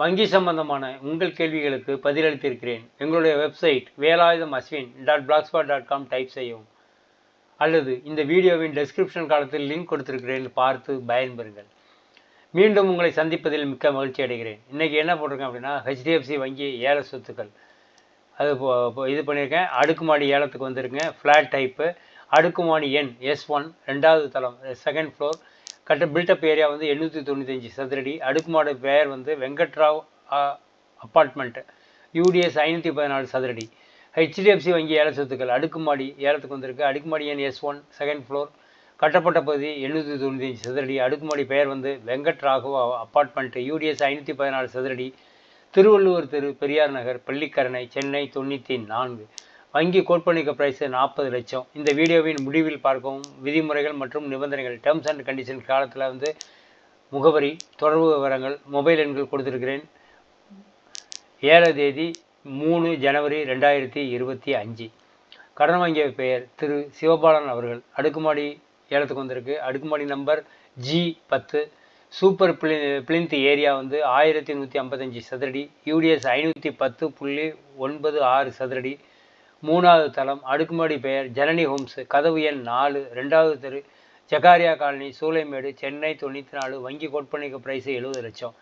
வங்கி சம்பந்தமான உங்கள் கேள்விகளுக்கு பதிலளித்திருக்கிறேன். எங்களுடைய website Velayudham Ashwin dot blogspot dot com type செய்யவும். அல்லது இந்த வீடியோவின் டெஸ்கிரிப்ஷன் காலத்தில் லிங்க் கொடுத்திருக்கிறேன். பார்த்து பயன்பெறுங்கள். மீண்டும் உங்களை சந்திப்பதில் மிக்க மகிழ்ச்சி அடைகிறேன். இன்றைக்கி என்ன போட்டிருக்கேன் அப்படின்னா ஹெச்டிஎஃப்சி வங்கி ஏல சொத்துக்கள். அது இது பண்ணியிருக்கேன். அடுக்குமாடி ஏலத்துக்கு வந்திருக்கேன். ஃப்ளாட் டைப்பு அடுக்குமாடி எண் எஸ் ஒன் ரெண்டாவது தளம் செகண்ட் ஃப்ளோர் கட்ட பில்டப் ஏரியா வந்து எண்ணூற்றி தொண்ணூத்தஞ்சு சதுரடி. அடுக்குமாடி பெயர் வந்து வெங்கட்ராவ் அப்பார்ட்மெண்ட்டு யூடிஎஸ் ஐநூற்றி பதினாலு சதுரடி. ஹெச்டிஎஃப்சி வங்கி ஏல சொத்துக்கள். அடுக்குமாடி ஏலத்துக்கு வந்திருக்கு. அடுக்குமாடி என் எஸ் ஒன் செகண்ட் ஃப்ளோர் கட்டப்பட்ட பகுதி எழுநூற்றி தொண்ணூத்தஞ்சு சதுரடி. அடுக்குமாடி பெயர் வந்து வெங்கட் ராகவ அப்பார்ட்மெண்ட்டு யூடிஎஸ் ஐநூற்றி பதினாலு சதுரடி. திருவள்ளுவர் தெரு பெரியார் நகர் பள்ளிக்கரணை சென்னை தொண்ணூற்றி நான்கு. வங்கி கோட்பணிக்க பிரைஸ் நாற்பது லட்சம். இந்த வீடியோவின் முடிவில் பார்க்கவும் விதிமுறைகள் மற்றும் நிபந்தனைகள் டேர்ம்ஸ் அண்ட் கண்டிஷன் காலத்தில் வந்து முகவரி தொடர்பு விவரங்கள் மொபைல் எண்கள் கொடுத்துருக்கிறேன். ஏழு தேதி மூணு ஜனவரி ரெண்டாயிரத்தி இருபத்தி அஞ்சு. கடன் வாங்கிய பெயர் திரு. சிவபாலன் அவர்கள். அடுக்குமாடி ஏலத்துக்கு வந்திருக்கு. அடுக்குமாடி நம்பர் ஜி பத்து. சூப்பர் பிளி பிளிந்த் ஏரியா வந்து ஆயிரத்தி நூற்றி ஐம்பத்தஞ்சு சதுரடி. யூடிஎஸ் ஐநூற்றி பத்து புள்ளி ஒன்பது ஆறு சதுரடி. மூணாவது தளம் அடுக்குமாடி பெயர் ஜனனி ஹோம்ஸ் கதவு எண் நாலு ரெண்டாவது தெரு ஜகாரியா காலனி சூளைமேடு சென்னை தொண்ணூற்றி நாலு வங்கி கொட்பணிக்கு பிரைஸ் எழுபது லட்சம்.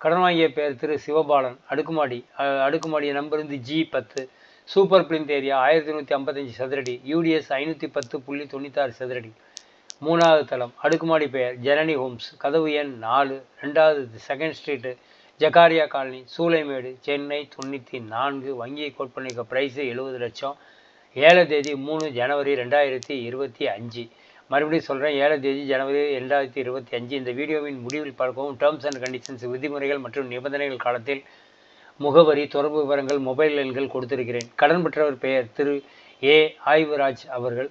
கடன் வாங்கிய பெயர் திரு சிவபாலன் அடுக்குமாடி அடுக்குமாடி நம்பர் வந்து ஜி பத்து சூப்பர் பிளிந்த் ஏரியா ஆயிரத்தி நூற்றி ஐம்பத்தஞ்சு சதுரடி யூடிஎஸ் ஐநூற்றி பத்து புள்ளி தொண்ணூத்தாறு சதுரடி. மூணாவது தளம் அடுக்குமாடி பெயர் ஜனனி ஹோம்ஸ் கதவு எண் நாலு ரெண்டாவது second street Zakaria colony Choolaimedu Chennai தொண்ணூற்றி நான்கு வங்கி பண்ணிக்க ப்ரைஸு எழுபது லட்சம். ஏழு தேதி மூணு ஜனவரி ரெண்டாயிரத்தி இருபத்தி அஞ்சு. மறுபடியும் சொல்கிறேன் ஏழு தேதி ஜனவரி ரெண்டாயிரத்தி இருபத்தி அஞ்சு. இந்த வீடியோவின் முடிவில் பார்க்கவும் டேர்ம்ஸ் அண்ட் கண்டிஷன்ஸ் விதிமுறைகள் மற்றும் நிபந்தனைகள் காலத்தில் முகவரி தொடர்பு விவரங்கள் மொபைல் எண்கள் கொடுத்திருக்கிறேன். கடன் பெற்றவர் பெயர் திரு. ஏ. ஆய்வுராஜ் அவர்கள்.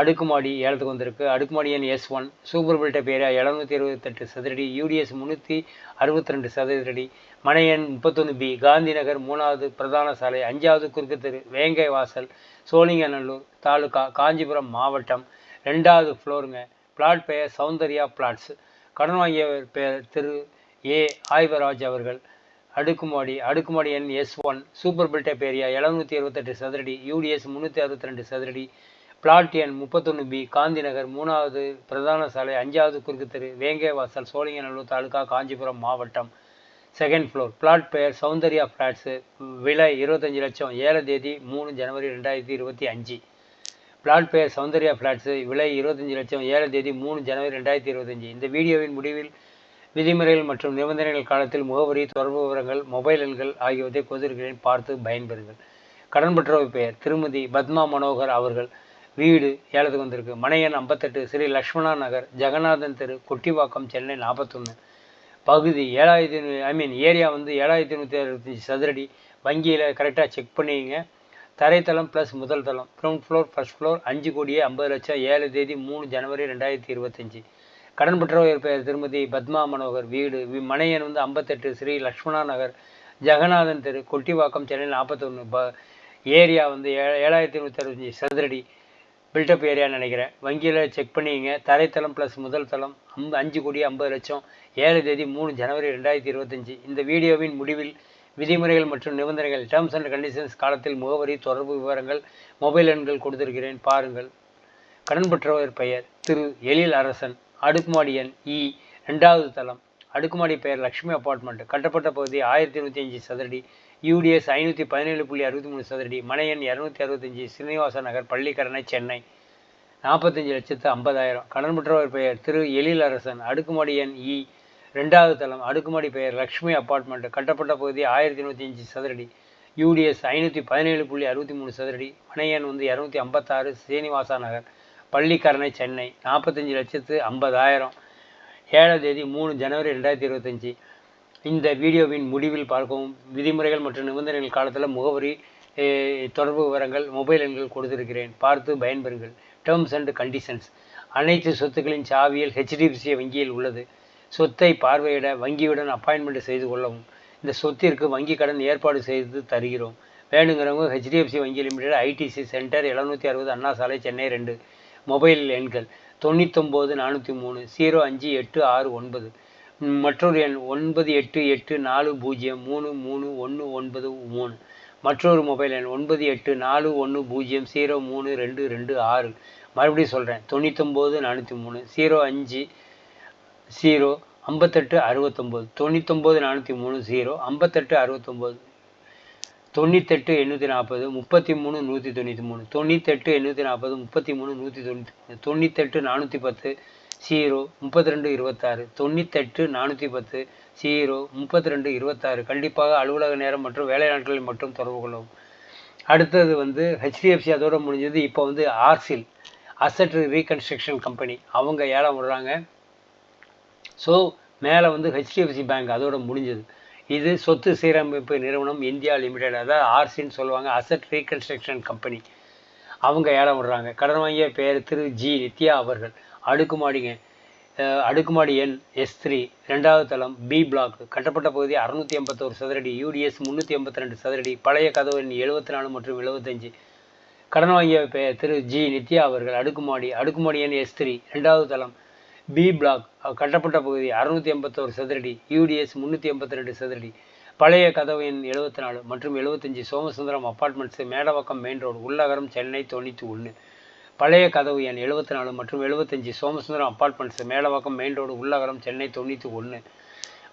அடுக்குமாடி ஏலத்துக்கு வந்திருக்கு. அடுக்குமாடி எண் S one super built up area எழுநூற்றி இருபத்தெட்டு சதுரடி யூடிஎஸ் முந்நூற்றி அறுபத்தி ரெண்டு சதுரடி. மனை எண் முப்பத்தொன்று பி காந்தி நகர் மூணாவது பிரதான சாலை அஞ்சாவது குறுக்கு தெரு வேங்கை வாசல் சோழிங்கநல்லூர் தாலுகா காஞ்சிபுரம் மாவட்டம். ரெண்டாவது ஃப்ளோருங்க பிளாட் பெயர் சௌந்தர்யா பிளாட்ஸ் கடன் வாங்கியவர் பெயர் திரு ஏ ஆய்வராஜ் அவர்கள். அடுக்குமாடி அடுக்குமாடி எண் S one super built up area எழுநூற்றி இருபத்தெட்டு சதுரடி யூடிஎஸ் முந்நூற்றி அறுபத்தி ரெண்டு சதுரடி. பிளாட் எண் முப்பத்தொன்று பி காந்தி நகர் மூணாவது பிரதான சாலை அஞ்சாவது குறுக்கு தெரு வேங்கை வாசல் சோழிங்கநல்லூர் தாலுகா காஞ்சிபுரம் மாவட்டம் செகண்ட் ஃப்ளோர் பிளாட் பெயர் சௌந்தர்யா ஃப்ளாட்ஸு விலை இருபத்தஞ்சி லட்சம் ஏழு தேதி மூணு ஜனவரி ரெண்டாயிரத்தி இருபத்தி அஞ்சு. பிளாட் பெயர் சௌந்தர்யா ஃப்ளாட்ஸு விலை இருபத்தஞ்சி லட்சம் ஏழு தேதி மூணு ஜனவரி ரெண்டாயிரத்தி இருபத்தஞ்சி இந்த வீடியோவின் முடிவில் விதிமுறைகள் மற்றும் நிபந்தனைகள் காலத்தில் முகவரி தொடர்பு விவரங்கள் மொபைல் எண்கள் ஆகியவற்றை கொடுத்திருக்கிறேன் பார்த்து பயன்பெறுங்கள். கடன் பெற்றவர் பெயர் திருமதி பத்மா மனோகர் அவர்கள். வீடு ஏலத்துக்கு வந்திருக்கு. மனையன் ஐம்பத்தெட்டு ஸ்ரீ லக்ஷ்மணா நகர் ஜெகநாதன் தெரு கொட்டிவாக்கம் சென்னை நாற்பத்தொன்று பகுதி ஏழாயிரத்தி ஐ மீன் ஏரியா வந்து ஏழாயிரத்தி நூற்றி அறுபத்தஞ்சி சதுரடி. வங்கியில் கரெக்டாக செக் பண்ணிங்க தரைத்தளம் ப்ளஸ் முதல் தளம். கிரவுண்ட் ஃப்ளோர் ஃபர்ஸ்ட் ஃப்ளோர் அஞ்சு கோடியே ஐம்பது லட்சம் ஏழு தேதி மூணு ஜனவரி ரெண்டாயிரத்தி இருபத்தஞ்சி. கடன் பெற்றவர் பெயர் திருமதி பத்மா மனோகர் வீடு. மனையன் வந்து ஐம்பத்தெட்டு ஸ்ரீ லக்ஷ்மணா நகர் ஜெகநாதன் தெரு கொட்டிவாக்கம் சென்னை நாற்பத்தொன்று ப ஏரியா வந்து ஏ ஏழாயிரத்தி நூற்றி அறுபத்தஞ்சி சதுரடி. பில்டப் ஏரியான்னு நினைக்கிறேன். வங்கியில் செக் பண்ணிங்க தரைத்தளம் ப்ளஸ் முதல் தளம் அம் அஞ்சு கோடி ஐம்பது லட்சம். ஏழு தேதி மூணு ஜனவரி ரெண்டாயிரத்தி இருபத்தஞ்சி. இந்த வீடியோவின் முடிவில் விதிமுறைகள் மற்றும் நிபந்தனைகள் டேர்ம்ஸ் அண்ட் கண்டிஷன்ஸ் காலத்தில் முகவரி தொடர்பு விவரங்கள் மொபைல் எண்கள் கொடுத்திருக்கிறேன். பாருங்கள். கடன் பெற்றவர் பெயர் திரு. எழில் அரசன் அடுக்குமாடி எண் இ ரெண்டாவது தளம். அடுக்குமாடி பெயர் லக்ஷ்மி அப்பார்ட்மெண்ட் கட்டப்பட்ட பகுதி ஆயிரத்தி நூற்றி அஞ்சு சதுரடி. யூடிஎஸ் ஐநூற்றி பதினேழு புள்ளி அறுபத்தி மூணு சதுரடி மனை இரநூத்தி அறுபத்தஞ்சி ஸ்ரீனிவாச நகர் பள்ளிக்கரணை சென்னை. நாற்பத்தஞ்சு லட்சத்து ஐம்பதாயிரம். கடன் பெற்றவர் பெயர் திரு எழில் அரசன் அடுக்குமாடி எண் இ. ரெண்டாவது தளம் அடுக்குமாடி பெயர் லக்ஷ்மி அப்பார்ட்மெண்ட் கட்டப்பட்ட பகுதி ஆயிரத்தி நூற்றி அஞ்சு சதுரடி. யூடிஎஸ் ஐநூற்றி பதினேழு புள்ளி அறுபத்தி மூணு சதுரடி. மனையன் வந்து இரநூத்தி ஐம்பத்தாறு ஸ்ரீனிவாசா நகர் பள்ளிக்கரணை சென்னை. நாற்பத்தஞ்சு லட்சத்து ஐம்பதாயிரம். ஏழாம் தேதி மூணு ஜனவரி ரெண்டாயிரத்தி இருபத்தஞ்சி. இந்த வீடியோவின் முடிவில் பார்க்கவும் விதிமுறைகள் மற்றும் நிபந்தனைகள் காலத்தில் முகவரி தொடர்பு விவரங்கள் மொபைல் எண்கள் கொடுத்திருக்கிறேன். பார்த்து பயன்பெறுங்கள். டேர்ம்ஸ் அண்ட் கண்டிஷன்ஸ் அனைத்து சொத்துக்களின் சாவியில் ஹெச்டிஎஃப்சி வங்கியில் உள்ளது. சொத்தை பார்வையிட வங்கியுடன் அப்பாயின்மெண்ட் செய்து கொள்ளவும். இந்த சொத்திற்கு வங்கி கடன் ஏற்பாடு செய்து தருகிறோம். வேணுங்கிறவங்க ஹெச்டிஎஃப்சி வங்கி லிமிடெட் ஐடிசி சென்டர் எழுநூற்றி அறுபது அண்ணா சாலை சென்னை ரெண்டு. மொபைல் எண்கள் தொண்ணூத்தொம்பது நானூற்றி மூணு ஜீரோ அஞ்சு எட்டு ஆறு ஒன்பது. மற்றொரு எண் ஒன்பது எட்டு எட்டு நாலு பூஜ்ஜியம் மூணு மூணு ஒன்று ஒன்பது மூணு. மற்றொரு மொபைல் எண் ஒன்பது எட்டு நாலு ஒன்று பூஜ்ஜியம் ஜீரோ மூணு ரெண்டு ரெண்டு ஆறு. மறுபடியும் சொல்கிறேன் தொண்ணூத்தொம்பது நானூற்றி மூணு ஜீரோ அஞ்சு ஜீரோ ஐம்பத்தெட்டு அறுபத்தொம்போது. தொண்ணூத்தொம்பது நானூற்றி மூணு ஜீரோ ஐம்பத்தெட்டு அறுபத்தொம்போது. தொண்ணூத்தெட்டு எண்ணூற்றி நாற்பது முப்பத்தி மூணு நூற்றி தொண்ணூற்றி மூணு. தொண்ணூத்தெட்டு எண்ணூற்றி நாற்பது முப்பத்தி மூணு நூற்றி தொண்ணூற்றி மூணு தொண்ணூத்தெட்டு நானூற்றி பத்து. ஜீரோ முப்பத்தி ரெண்டு இருபத்தாறு தொண்ணூத்தெட்டு நானூற்றி பத்து ஜீரோ முப்பத்தி ரெண்டு இருபத்தாறு. கண்டிப்பாக அலுவலக நேரம் மற்றும் வேலை நாட்களில் மட்டும் தொடர்பு கொள்ளவும். அடுத்தது வந்து ஹெச்டிஎஃப்சி அதோட முடிஞ்சது. இப்போ வந்து ஆர்சில் அசட் ரீகன்ஸ்ட்ரக்ஷன் கம்பெனி அவங்க ஏலம் விடுறாங்க. ஸோ மேலே வந்து ஹெச்டிஎஃப்சி பேங்க் அதோட முடிஞ்சது. இது சொத்து சீரமைப்பு நிறுவனம் இந்தியா லிமிடெட் அதாவது ஆர்சின்னு சொல்லுவாங்க. அசட் ரீகன்ஸ்ட்ரக்ஷன் கம்பெனி அவங்க ஏலம் விடுறாங்க. கடன் வாங்கிய பேர் திரு ஜி நித்யா அவர்கள். அடுக்குமாடிங்க அடுக்குமாடி எண் எஸ் த்ரீ ரெண்டாவது தளம் பி பிளாக் கட்டப்பட்ட பகுதி அறுநூற்றி எண்பத்தோரு சதுரடி யூடிஎஸ் முந்நூற்றி எண்பத்தி ரெண்டு சதுரடி பழைய கதவு எண் எழுபத்தி நாலு மற்றும் எழுபத்தஞ்சு கடன் வாங்கிய பெயர் திரு ஜி நித்யா அவர்கள் அடுக்குமாடி அடுக்குமாடி எண் எஸ் த்ரீ ரெண்டாவது தளம் பி பிளாக் கட்டப்பட்ட பகுதி அறுநூற்றி எண்பத்தோரு சதுரடி யூடிஎஸ் முந்நூற்றி எண்பத்தி ரெண்டு சதுரடி பழைய கதவு எண் எழுபத்தி நாலு மற்றும் எழுபத்தஞ்சு Somasundaram apartments Medavakkam main road Ullagaram Chennai தொண்ணூற்றி ஒன்று பழைய கதவு எண் எழுபத்தி நாலு மற்றும் எழுபத்தஞ்சி Somasundaram apartments Melavakkam main road Ullagaram Chennai தொண்ணூற்றி ஒன்று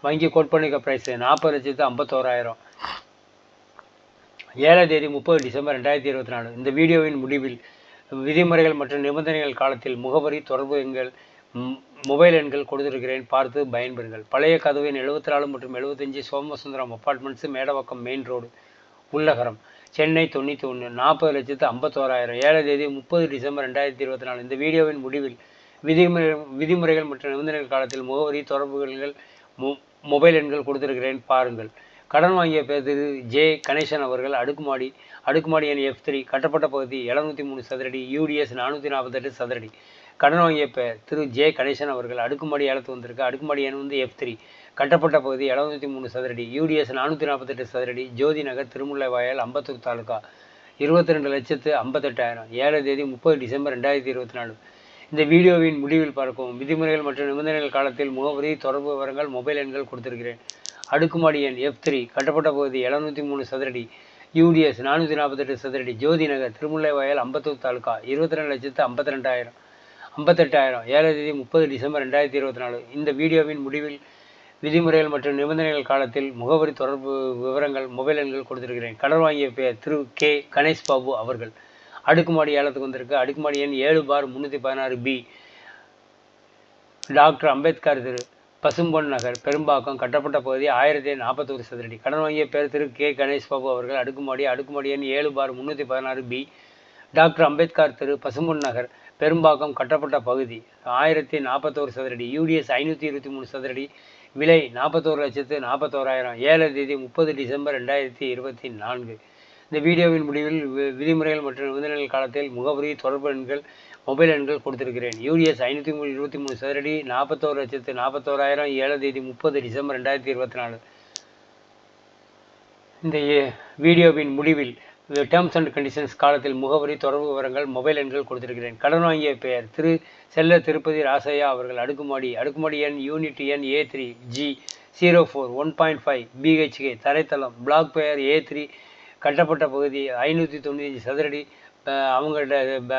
வங்கி கோட்பணிக்க ப்ரைஸ் நாற்பது லட்சத்து ஐம்பத்தோராயிரம். ஏழாம் தேதி முப்பது டிசம்பர் ரெண்டாயிரத்தி இருபத்தி நாலு இந்த வீடியோவின் முடிவில் விதிமுறைகள் மற்றும் நிபந்தனைகள் காலத்தில் முகவரி தொடர்பு எண்கள் மொபைல் எண்கள் கொடுத்திருக்கிறேன். பார்த்து பயன்பெறுங்கள். பழைய கதவு எண் எழுபத்தி நாலு மற்றும் எழுபத்தஞ்சு Somasundaram apartments Medavakkam main road Ullagaram. Chennai தொண்ணூற்றி ஒன்று நாற்பது லட்சத்து ஐம்பத்தோராயிரம். ஏழாம் தேதி முப்பது டிசம்பர் ரெண்டாயிரத்தி இருபத்தி நாலு. இந்த வீடியோவின் முடிவில் விதிமுறை விதிமுறைகள் மற்றும் நிபந்தனைகள் காலத்தில் முகவரி தொடர்புகள் மொ- மொபைல் எண்கள் கொடுத்திருக்கிறேன் பாருங்கள். கடன் வாங்கிய பேர் திரு ஜே. கணேசன் அவர்கள் அடுக்குமாடி அடுக்குமாடி எண் எஃப் த்ரீ கட்டப்பட்ட பகுதி எழுநூற்றி மூணு சதுரடி யூடிஎஸ் நானூற்றி நாற்பத்தெட்டு சதுரடி. கடன் வாங்கிய பெயர் திரு. ஜே. கணேசன் அவர்கள் அடுக்குமாடி ஏலத்து வந்திருக்கு அடுக்குமாடி எண் வந்து எஃப் த்ரீ கட்டப்பட்ட பகுதி எழுநூற்றி மூணு சதுரடி யூடிஎஸ் நானூற்றி நாற்பத்தெட்டு சதுரடி ஜோதி நகர் திருமுல்லை வாயல் ஐம்பத்தூர் தாலுகா. இருபத்தி ரெண்டு லட்சத்து ஐம்பத்தெட்டாயிரம். ஏழு தேதி முப்பது டிசம்பர் ரெண்டாயிரத்தி இருபத்தி நாலு. இந்த வீடியோவின் முடிவில் பார்க்கவும் விதிமுறைகள் மற்றும் நிபந்தனைகள் காலத்தில் முகவரி தொடர்பு விவரங்கள் மொபைல் எண்கள் கொடுத்திருக்கிறேன். அடுக்குமாடி எண் எஃப் த்ரீ கட்டப்பட்ட பகுதி எழுநூற்றி மூணு சதுரடி யூடிஎஸ் நானூற்றி நாற்பத்தெட்டு சதுரடி ஜோதி நகர் திருமுல்லைவாயல் ஐம்பத்தூர் தாலுக்கா இருபத்தி ரெண்டு லட்சத்து ஐம்பத்தி ரெண்டாயிரம் ஐம்பத்தெட்டாயிரம். ஏழாம் தேதி முப்பது டிசம்பர் ரெண்டாயிரத்தி இருபத்தி நாலு. இந்த வீடியோவின் முடிவில் விதிமுறைகள் மற்றும் நிபந்தனைகள் காலத்தில் முகவரி தொடர்பு விவரங்கள் மொபைல் எண்கள் கொடுத்திருக்கிறேன். கடன் வாங்கிய பெயர் திரு கே. கணேஷ் பாபு அவர்கள். அடுக்குமாடி ஏலத்துக்கு வந்திருக்கு. அடுக்குமாடி எண் ஏழு பார் முந்நூற்றி பதினாறு பி. டாக்டர் அம்பேத்கர் திரு பசும்பொன் நகர் பெரும்பாக்கம் கட்டப்பட்ட பகுதி ஆயிரத்தி நாற்பத்தொரு சதுரடி. கடன் வாங்கிய பேர் திரு கே. கணேஷ் பாபு அவர்கள். அடுக்குமாடி அடுக்குமாடி எண் ஏழு பார் முந்நூற்றி பதினாறு பி. டாக்டர் அம்பேத்கர் திரு பசும்பொன் நகர் பெரும்பாக்கம் கட்டப்பட்ட பகுதி. ஆயிரத்தி நாற்பத்தோரு சதுரடி யூடிஎஸ் ஐநூற்றி இருபத்தி மூணு சதுரடி விலை நாற்பத்தோரு லட்சத்து நாற்பத்தோராயிரம். ஏழு தேதி முப்பது டிசம்பர் ரெண்டாயிரத்தி இருபத்தி நான்கு. இந்த வீடியோவின் முடிவில் வி- விதிமுறைகள் மற்றும் நிபந்தனைகள் காலத்தில் முகவரி தொடர்பு எண்கள் மொபைல் எண்கள் கொடுத்திருக்கிறேன். யூடிஎஸ் ஐநூற்றி மூணு இருபத்தி மூணு சதுரடி நாற்பத்தோரு லட்சத்து நாற்பத்தோராயிரம். ஏழு தேதி முப்பது டிசம்பர் ரெண்டாயிரத்தி இருபத்தி நாலு. இந்த வீடியோவின் முடிவில் டேர்ம்ஸ் அண்ட் கண்டிஷன்ஸ் காலத்தில் முகவரி தொடர்பு விவரங்கள் மொபைல் எண்கள் கொடுத்திருக்கிறேன். கடன் வாங்கிய பெயர் திரு. செல்ல திருப்பதி ராசையா அவர்கள் அடுக்குமாடி அடுக்குமாடி எண் யூனிட் எண் A three G zero four one point five BHK தரைத்தளம் block பெயர் ஏ த்ரீ கட்டப்பட்ட பகுதி ஐநூற்றி தொண்ணூத்தஞ்சு சதுரடி அவங்கள்ட்ட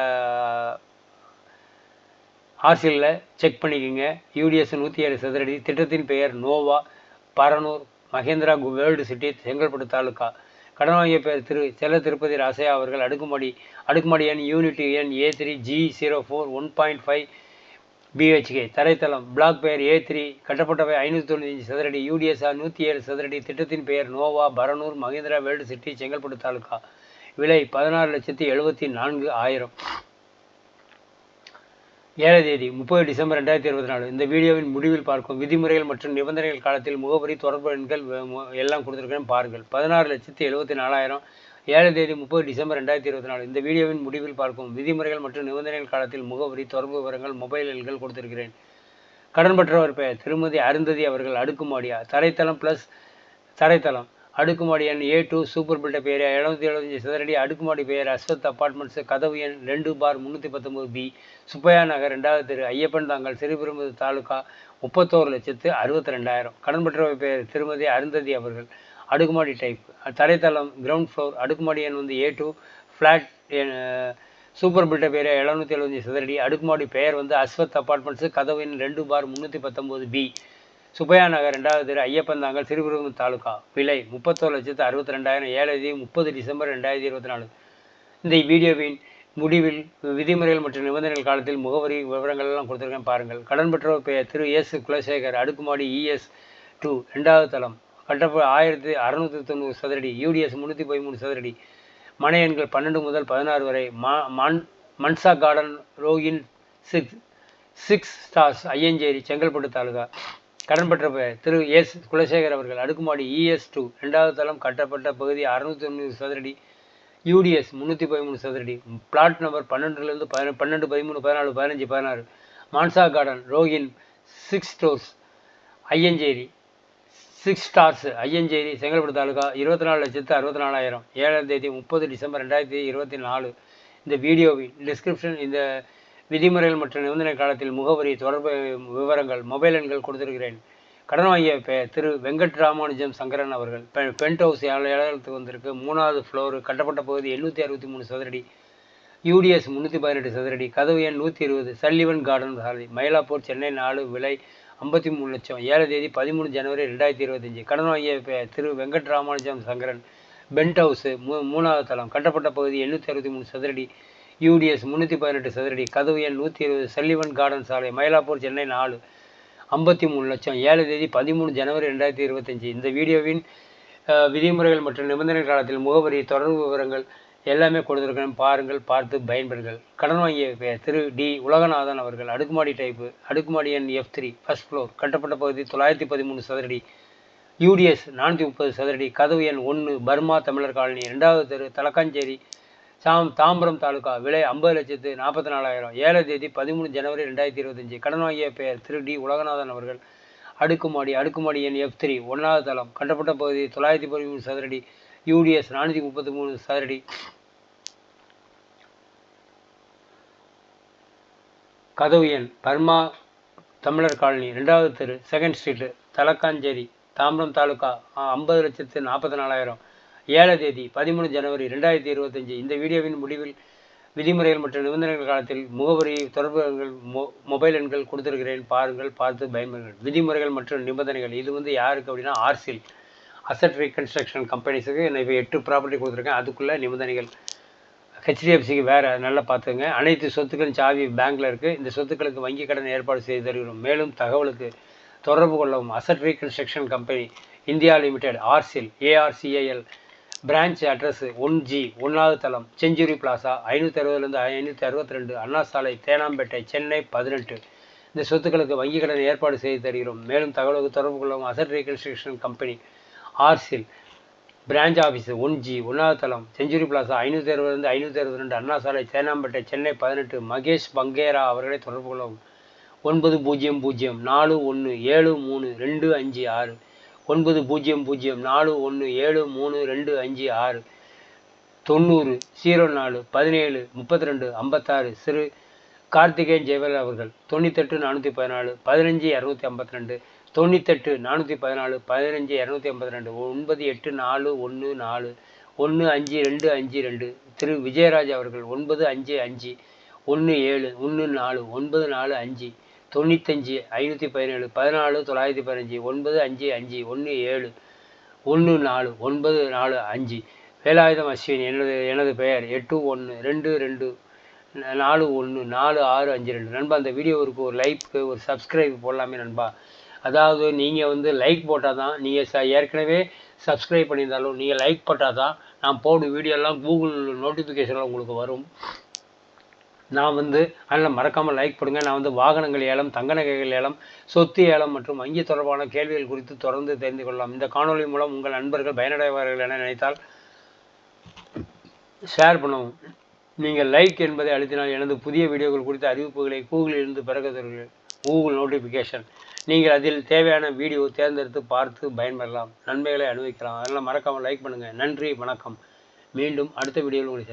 ஆர்சியில் செக் பண்ணிக்கோங்க. யூடிஎஸ் நூற்றி ஏழு சதுரடி திட்டத்தின் பெயர் நோவா பரனூர் மகேந்திரா கு- வேர்ல்டு சிட்டி செங்கல்பட்டு தாலுக்கா கடன் வாங்கிய பெயர் திரு செல்ல திருப்பதி ராசையா அவர்கள் அடுக்குமாடி அடுக்குமாடி எண் யூனிட் எண் A three G zero four one point five BHK தரைத்தளம் block பெயர் ஏ த்ரீ கட்டப்பட்டவை ஐநூற்றி தொண்ணூத்தஞ்சு சதுரடி யூடிஎஸ்ஆர் நூற்றி ஏழு சதுரடி திட்டத்தின் பெயர் Nova Paranur Mahindra world city Chengalpattu taluka. விலை பதினாறு லட்சத்தி எழுபத்தி நான்கு ஆயிரம். ஏழாம் தேதி முப்பது டிசம்பர் ரெண்டாயிரத்தி இருபத்தி நாலு. இந்த வீடியோவின் முடிவில் பார்க்கும் விதிமுறைகள் மற்றும் நிபந்தனைகள் காலத்தில் முகவரி தொடர்பு எண்கள் எல்லாம் கொடுத்துருக்கேன் பாருங்கள். பதினாறு லட்சத்தி எழுபத்தி நாலாயிரம் ஏழு தேதி முப்பது டிசம்பர் ரெண்டாயிரத்தி இருபத்தி நாலு. இந்த வீடியோவின் முடிவில் பார்க்கும் விதிமுறைகள் மற்றும் நிபந்தனைகள் காலத்தில் முகவரி தொடர்பு விவரங்கள் மொபைல் எண்கள் கொடுத்திருக்கிறேன். கடன் பெற்றவர் பெயர் திருமதி அருந்ததி அவர்கள் அடுக்குமாடியா. தரைத்தளம் ப்ளஸ் தரைத்தளம். அடுக்குமாடி எண் A two super built up area எழுநூத்தி எழுபத்தஞ்சு சதுரடி அடுக்குமாடி பெயர் அஸ்வத் அப்பார்ட்மெண்ட்ஸ் கதவு எண் ரெண்டு பார் முந்நூற்றி பத்தொம்பது பி சுப்பையா நகர் ரெண்டாவது தெரு ஐயப்பன் தாங்கல் சிறுபெரும்புதூர் தாலுக்கா முப்பத்தோரு லட்சத்து அறுபத்தி ரெண்டாயிரம். கடன் பெற்றவை பெயர் திருமதி அருந்ததி அவர்கள். அடுக்குமாடி டைப் தரைத்தளம் கிரவுண்ட் ஃப்ளோர் அடுக்குமாடி எண் வந்து A two flat super built up area எழுநூத்தி எழுபத்தஞ்சு சதுரடி. அடுக்குமாடி பெயர் வந்து அஸ்வத் அப்பார்ட்மெண்ட்ஸு கதவு எண் ரெண்டு பார் முந்நூற்றி பத்தொம்போது பி சுப்பையா நகர் ரெண்டாவது தெரு ஐயப்பன் தாங்கல் சிறுபெரும்புதூர் தாலுகா. விலை முப்பத்தோரு லட்சத்து அறுபத்தி ரெண்டாயிரம் ஏழாயிரத்தி முப்பது டிசம்பர் ரெண்டாயிரத்தி இருபத்தி நாலு இந்த வீடியோவின் முடிவில் விதிமுறைகள் மற்றும் நிபந்தனைகள் காலத்தில் முகவரி விவரங்கள் எல்லாம் கொடுத்துருக்கேன் பாருங்கள். கடன் பெற்றவர் பெயர் திரு எஸ் குலசேகர் அடுக்குமாடி இஎஸ் டூ ரெண்டாவது தளம். கட்டப்ப ஆயிரத்தி அறுநூற்றி தொண்ணூறு சதுரடி யூடிஎஸ் முந்நூற்றி பதிமூணு சதுரடி. மனை எண்கள் பன்னெண்டு முதல் பதினாறு வரை. மா மன் Mansa garden Rohin six six stars Aiyanjeri Chengalpattu taluka. கடன் பெற்ற பெயர் திரு எஸ் குலசேகர் அவர்கள் அடுக்குமாடி இஎஸ் டூ ரெண்டாவது தளம் கட்டப்பட்ட பகுதி அறுநூத்தி தொண்ணூறு சதுரடி. யூடிஎஸ் முந்நூற்றி பதிமூணு சதுரடி. பிளாட் நம்பர் பன்னெண்டுலேருந்து பதின பன்னெண்டு பதிமூணு பதினாலு பதினஞ்சு பதினாறு. Mansa garden Rohin six stores Aiyanjeri six stars Aiyanjeri Chengalpattu taluka இருபத்தி நாலு லட்சத்து அறுபத்தி நாலாயிரம் ஏழாம் தேதி முப்பது டிசம்பர் ரெண்டாயிரத்தி இருபத்தி நாலு. இந்த வீடியோவின் டிஸ்கிரிப்ஷன் இந்த விதிமுறைகள் மற்றும் நிபந்தனை காலத்தில் முகவரி தொடர்பு விவரங்கள் மொபைல் எண்கள் கொடுத்திருக்கிறேன். கடன் வாங்கிய பெயர் திரு வெங்கட் ராமானுஜம் சங்கரன் அவர்கள் பெ- பென்ட் ஹவுஸ் ஏலத்துக்கு வந்திருக்கு. மூணாவது ஃப்ளோரு கட்டப்பட்ட பகுதி எண்ணூற்றி அறுபத்தி மூணு சதுரடி. யூடிஎஸ் முந்நூற்றி பதினெட்டு சதுரடி. கதவு எண் நூற்றி இருபது சல்லிவன் கார்டன் சாலை மயிலாப்பூர் சென்னை நாலு விலை ஐம்பத்தி மூணு லட்சம். ஏழு தேதி பதிமூணு ஜனவரி ரெண்டாயிரத்தி இருபத்தஞ்சி. கடன் வாங்கிய பெயர் திரு வெங்கட் ராமானுஜம் சங்கரன் பென்ட் ஹவுஸு மூ மூணாவது தளம். கட்டப்பட்ட பகுதி எண்ணூற்றி அறுபத்தி மூணு சதுரடி. யூடிஎஸ் முந்நூற்றி பதினெட்டு சதுரடி கதவு எண் நூற்றி இருபது சல்லிவன் கார்டன் சாலை மயிலாப்பூர் சென்னை நாலு. ஐம்பத்தி மூணு லட்சம். ஏழு தேதி பதிமூணு ஜனவரி ரெண்டாயிரத்தி இருபத்தஞ்சி. இந்த வீடியோவின் விதிமுறைகள் மற்றும் நிபந்தனை காலத்தில் முகவரி தொடர்பு விவரங்கள் எல்லாமே கொடுத்துருக்கேன் பாருங்கள் பார்த்து பயன்பெறுங்கள். கடன் வாங்கிய பெயர் திரு டி உலகநாதன் அவர்கள் அடுக்குமாடி டைப்பு அடுக்குமாடி எண் எஃப் த்ரீ ஃபர்ஸ்ட் ஃப்ளோர் கட்டப்பட்ட பகுதி தொள்ளாயிரத்தி பதிமூணு சதுரடி. யூடிஎஸ் நானூற்றி முப்பது சதுரடி கதவு எண் ஒன்று பர்மா தமிழர் காலனி ரெண்டாவது தெரு தலக்காஞ்சேரி சாம் தாம்பரம் தாலுகா விலை ஐம்பது லட்சத்து நாற்பத்தி நாலாயிரம் ஏழாம் தேதி பதிமூணு ஜனவரி ரெண்டாயிரத்தி இருபத்தஞ்சி. கடன் வாங்கிய பெயர் திரு. டி. உலகநாதன் அவர்கள். அடுக்குமாடி அடுக்குமாடி எண் எஃப் த்ரீ ஒன்றாவது தளம். கட்டப்பட்ட பகுதி தொள்ளாயிரத்தி பதிமூணு சதுரடி. யூடிஎஸ் நானூற்றி முப்பத்தி மூணு சதுரடி. கதவு எண் பர்மா தமிழர் காலனி ரெண்டாவது தெரு செகண்ட் ஸ்ட்ரீட்டு தலக்காஞ்சேரி தாம்பரம் தாலுகா ஐம்பது லட்சத்து நாற்பத்தி நாலாயிரம் ஏழு தேதி பதிமூணு ஜனவரி ரெண்டாயிரத்தி இருபத்தஞ்சி. இந்த வீடியோவின் முடிவில் விதிமுறைகள் மற்றும் நிபந்தனைகள் காலத்தில் முகவரி தொடர்புகள் மொ மொபைல் எண்கள் கொடுத்துருக்கிறேன். பாருங்கள் பார்த்து பயன்பெறுங்கள். விதிமுறைகள் மற்றும் நிபந்தனைகள். இது வந்து யாருக்கு அப்படின்னா ஆர்சில் அசட் ரீகன்ஸ்ட்ரக்ஷன் கம்பெனிஸுக்கு நான் இப்போ எட்டு ப்ராப்பர்ட்டி கொடுத்துருக்கேன். அதுக்குள்ளே நிபந்தனைகள். ஹெச்டிஎஃப்சிக்கு வேறு நல்லா பார்த்துங்க அனைத்து சொத்துக்களும் சாவி பேங்க்கில் இருக்குது இந்த சொத்துக்களுக்கு வங்கி கடன் ஏற்பாடு செய்து தருகிறோம். மேலும் தகவலுக்கு தொடர்பு கொள்ளவும். Asset reconstruction company India limited Arcil ARCIL branch address one G ஒன்றாவது தளம் செஞ்சுரி பிளாசா ஐநூற்றி அறுபதுலேருந்து ஐநூற்றி அறுபத்தி ரெண்டு அண்ணா சாலை தேனாம்பேட்டை சென்னை பதினெட்டு. இந்த சொத்துக்களுக்கு வங்கி கடன் ஏற்பாடு செய்து தருகிறோம். மேலும் தகவலுக்கு தொடர்பு கொள்ளவும் asset reconstruction company Arcil branch office one G ஒன்றாவது தளம் செஞ்சுரி பிளாசா ஐநூற்றி அறுபதுலேருந்து ஐநூற்றி அறுபத்தி ரெண்டு அண்ணா சாலை தேனாம்பேட்டை சென்னை பதினெட்டு. மகேஷ் பங்கேரா அவர்களை தொடர்பு கொள்ளவும். ஒன்பது பூஜ்ஜியம் பூஜ்ஜியம் நாலு ஒன்று ஏழு மூணு ரெண்டு அஞ்சு ஆறு. ஒன்பது பூஜ்ஜியம் பூஜ்ஜியம் நாலு ஒன்று ஏழு மூணு ரெண்டு அஞ்சு ஆறு தொண்ணூறு ஜீரோ நாலு பதினேழு முப்பத்தி ரெண்டு ஐம்பத்தாறு சிறு கார்த்திகேயன் ஜெயவல் அவர்கள் தொண்ணூத்தெட்டு நானூற்றி பதினாலு பதினஞ்சு இரநூத்தி ஐம்பத்தி ரெண்டு தொண்ணூத்தெட்டு நானூற்றி பதினாலு பதினஞ்சு இரநூத்தி ஐம்பத்தி ரெண்டு ஒன்பது எட்டு நாலு ஒன்று நாலு ஒன்று அஞ்சு ரெண்டு அஞ்சு ரெண்டு திரு. விஜயராஜ் அவர்கள் ஒன்பது அஞ்சு அஞ்சு ஒன்று ஏழு ஒன்று நாலு ஒன்பது நாலு அஞ்சு தொண்ணூத்தஞ்சு ஐநூற்றி பதினேழு பதினாலு தொள்ளாயிரத்தி பதினஞ்சு ஒன்பது அஞ்சு அஞ்சு ஒன்று ஏழு ஒன்று நாலு ஒன்பது நாலு அஞ்சு. வேலாயுதம் அஸ்வின் எனது எனது பெயர் எட்டு ஒன்று ரெண்டு ரெண்டு நாலு ஒன்று நாலு ஆறு அஞ்சு ரெண்டு. நண்பா அந்த வீடியோவுக்கு ஒரு லைக்கு ஒரு சப்ஸ்கிரைப் போடலாமே நண்பா. அதாவது நீங்கள் வந்து லைக் போட்டால் தான் நீங்கள் ச ஏற்கனவே சப்ஸ்கிரைப் பண்ணியிருந்தாலும் நீங்கள் லைக் போட்டால் தான் நான் போடும் வீடியோலாம் கூகுள் நோட்டிஃபிகேஷனில் உங்களுக்கு வரும். நான் வந்து அதில் மறக்காமல் லைக் பண்ணுங்க நான் வந்து வாகனங்கள் ஏலம் தங்க நகைகள் ஏலம் சொத்து ஏலம் மற்றும் வங்கி தொடர்பான கேள்விகள் குறித்து தொடர்ந்து தெரிந்து கொள்ளலாம். இந்த காணொளி மூலம் உங்கள் நண்பர்கள் பயனடைவார்கள் என நினைத்தால் ஷேர் பண்ணவும். நீங்கள் லைக் என்பதை அழுத்தினால் எனது புதிய வீடியோக்கள் குறித்த அறிவிப்புகளை கூகுளிலிருந்து பிறகுதீர்கள் கூகுள் நோட்டிஃபிகேஷன் நீங்கள் அதில் தேவையான வீடியோ தேர்ந்தெடுத்து பார்த்து பயன்பெறலாம். நன்மைகளை அனுபவிக்கலாம். அதனால் மறக்காமல் லைக் பண்ணுங்கள் நன்றி வணக்கம். மீண்டும் அடுத்த வீடியோவில் உங்களை